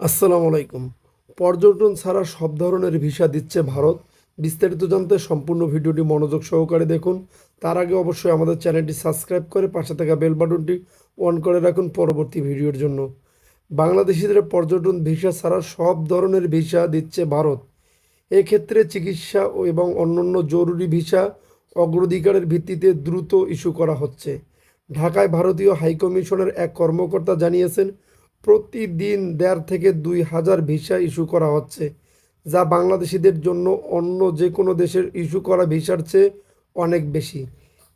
আসসালামু আলাইকুম। পর্যটন ছাড়া সব ধরনের ভিসা দিচ্ছে ভারত। বিস্তারিত জানতে সম্পূর্ণ ভিডিওটি মনোযোগ সহকারে দেখুন। তার আগে অবশ্যই আমাদের চ্যানেলটি সাবস্ক্রাইব করে পাশে থাকা বেল বাটনটি অন করে রাখুন পরবর্তী ভিডিওর জন্য। বাংলাদেশিদের পর্যটন ভিসা ছাড়া সব ধরনের ভিসা দিচ্ছে ভারত। এক্ষেত্রে চিকিৎসা ও এবং অন্যান্য জরুরি ভিসা অগ্রাধিকারের ভিত্তিতে দ্রুত ইস্যু করা হচ্ছে। ঢাকায় ভারতীয় হাইকমিশনের এক কর্মকর্তা জানিয়েছেন প্রতিদিন দেড় থেকে দুই হাজার ভিসা ইস্যু করা হচ্ছে, যা বাংলাদেশিদের জন্য অন্য যে কোনো দেশের ইস্যু করা ভিসার চেয়ে অনেক বেশি।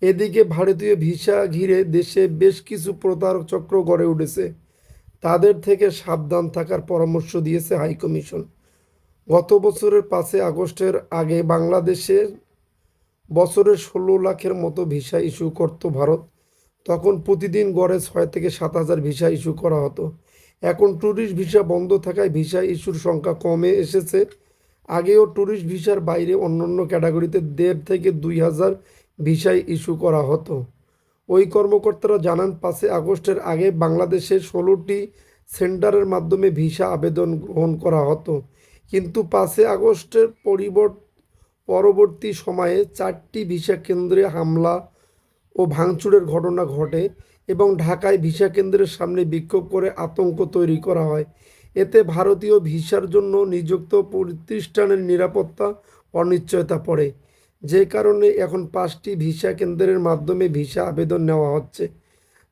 এদিকে ভারতীয় ভিসা ঘিরে দেশে বেশ কিছু প্রতারক চক্র গড়ে উঠেছে। তাদের থেকে সাবধান থাকার পরামর্শ দিয়েছে হাইকমিশন গত বছরের পাঁচই আগস্টের আগে বাংলাদেশে বছরে ষোলো লাখের মতো ভিসা ইস্যু করত ভারত। তখন প্রতিদিন গড়ে ছয় থেকে সাত হাজার ভিসা ইস্যু করা হতো। এখন ট্যুরিস্ট ভিসা বন্ধ থাকায় ভিসা ইস্যুর সংখ্যা কমে এসেছে। আগেও ট্যুরিস্ট ভিসার বাইরে অন্যান্য ক্যাটাগরিতে দেড় থেকে দুই হাজার ভিসাই ইস্যু করা হতো। ওই কর্মকর্তারা জানান, পাঁচই আগস্টের আগে বাংলাদেশে ষোলোটি সেন্টারের মাধ্যমে ভিসা আবেদন গ্রহণ করা হতো। কিন্তু পাঁচই আগস্টের পরিবর্ত পরবর্তী সময়ে চারটি ভিসা কেন্দ্রে হামলা ও ভাঙচুরের ঘটনা ঘটে। এবং ঢাকায় ভিসা কেন্দ্রের সামনে বিক্ষোভ করে আতঙ্ক তৈরি করা হয়। এতে ভারতীয় ভিসার জন্য নিযুক্ত প্রতিষ্ঠানের নিরাপত্তা অনিশ্চয়তা পড়ে। যে কারণে এখন পাঁচটি ভিসা কেন্দ্রের মাধ্যমে ভিসা আবেদন নেওয়া হচ্ছে।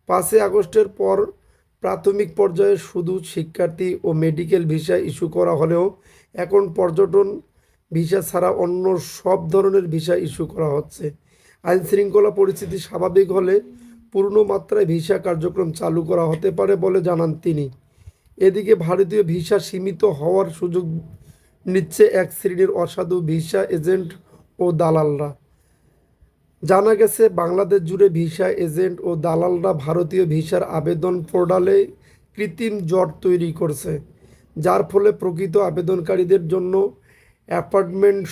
পাঁচই আগস্টের পর প্রাথমিক পর্যায়ে শুধু শিক্ষার্থী ও মেডিকেল ভিসা ইস্যু করা হলেও এখন পর্যটন ভিসা ছাড়া অন্য সব ধরনের ভিসা ইস্যু করা হচ্ছে। আইন শৃঙ্খলা পরিস্থিতি স্বাভাবিক হলে পূর্ণ মাত্রায় ভিসা কার্যক্রম চালু করা হতে পারে বলে জানান তিনি। এদিকে ভারতীয় ভিসা সীমিত হওয়ার সুযোগ নিচ্ছে এক শ্রেণির অসাধু ভিসা এজেন্ট ও দালালরা। জানা গেছে, বাংলাদেশ জুড়ে ভিসা এজেন্ট ও দালালরা ভারতীয় ভিসার আবেদন পোর্টালে কৃত্রিম জট তৈরি করছে, যার ফলে প্রকৃত আবেদনকারীদের জন্য অ্যাপার্টমেন্ট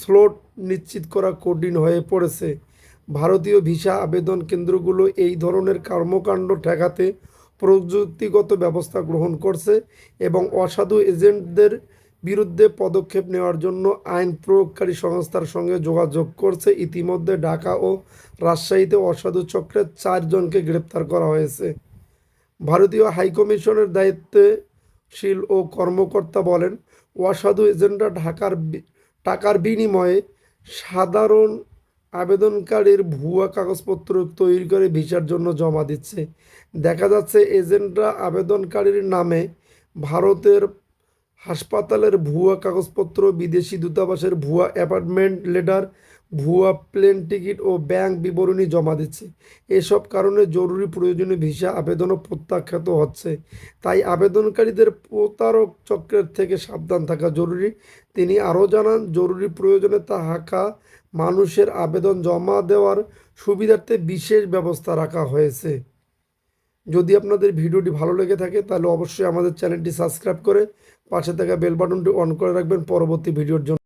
স্লট নিশ্চিত করা কঠিন হয়ে পড়েছে। ভারতীয় ভিসা আবেদন কেন্দ্রগুলো এই ধরনের কর্মকাণ্ড ঠেকাতে প্রযুক্তিগত ব্যবস্থা গ্রহণ করছে এবং অসাধু এজেন্টদের বিরুদ্ধে পদক্ষেপ নেওয়ার জন্য আইন প্রয়োগকারী সংস্থার সঙ্গে যোগাযোগ করছে। ইতিমধ্যে ঢাকা ও রাজশাহীতে অসাধু চক্রের চারজনকে গ্রেপ্তার করা হয়েছে। ভারতীয় হাইকমিশনের দায়িত্বশীল ও কর্মকর্তা বলেন, অসাধু এজেন্টরা ঢাকার টাকার বিনিময়ে সাধারণ আবেদনকারীর ভুয়া কাগজপত্র তৈরি করে ভিসার জন্য জমা দিচ্ছে। দেখা যাচ্ছে, এজেন্টরা আবেদনকারীর নামে ভারতের হাসপাতালের ভুয়া কাগজপত্র, বিদেশি দূতাবাসের ভুয়া অ্যাপার্টমেন্ট লেটার, ভুয়া প্লেন টিকিট ও ব্যাংক বিবরণী জমা দিচ্ছে। এসব কারণে জরুরি প্রয়োজনীয় ভিসা আবেদনও প্রত্যাখ্যাত হচ্ছে। তাই আবেদনকারীদের প্রতারক চক্রের থেকে সাবধান থাকা জরুরি। তিনি আরও জানান, জরুরি প্রয়োজনে তা তাহাকা মানুষের আবেদন জমা দেওয়ার সুবিধার্থে বিশেষ ব্যবস্থা রাখা হয়েছে। যদি আপনাদের ভিডিওটি ভালো লেগে থাকে, তাহলে অবশ্যই আমাদের চ্যানেলটি সাবস্ক্রাইব করে পাশে থাকা বেল বাটনটি অন করে রাখবেন। পরবর্তী ভিডিওর জন্য।